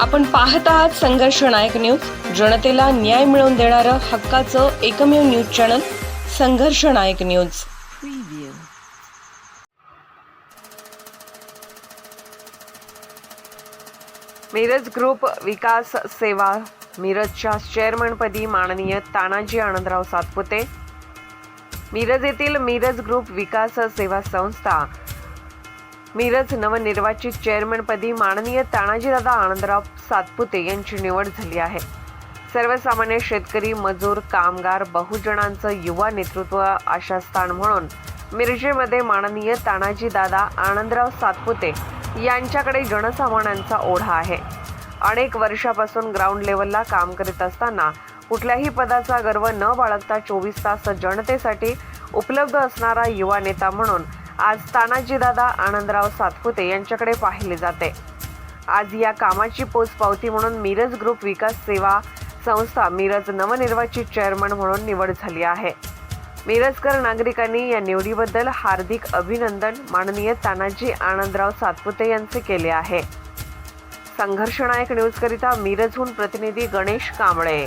आपण पाहत आहात संघर्ष नायक न्यूज. जनतेला न्याय मिळवून देणारं हक्काचं एकमेव news channel Sangharsh Nayak news. Miraj group Vikas Seva मिरजच्या चेअरमनपदी माननीय तानाजी आनंदराव सातपुते. मिरज येथील मिरज ग्रुप विकास सेवा संस्था मिरज नवनिर्वाचित चेअरमनपदी माननीय तानाजीदादा आनंदराव सातपुते यांची निवड झाली आहे. सर्वसामान्य शेतकरी मजूर कामगार बहुजनांचं युवा नेतृत्व आशास्थान म्हणून मिरजेमध्ये माननीय तानाजीदादा आनंदराव सातपुते यांच्याकडे जनसामान्यांचा ओढा आहे. अनेक वर्षापासून ग्राउंड लेवलला काम करीत असताना कुठल्याही पदाचा गर्व न बाळगता चोवीस तास जनतेसाठी उपलब्ध असणारा युवा नेता म्हणून आज तानाजीदादा आनंदराव सातपुते यांच्याकडे पाहिले जाते. आज या कामाची पोचपावती म्हणून मिरज ग्रुप विकास सेवा संस्था मिरज नवनिर्वाचित चेअरमन म्हणून निवड झाली आहे. मिरजकर नागरिकांनी या निवडीबद्दल हार्दिक अभिनंदन माननीय तानाजी आनंदराव सातपुते यांचे केले आहे. संघर्षनायक न्यूजकरिता मिरजहून प्रतिनिधी गणेश कांबळे.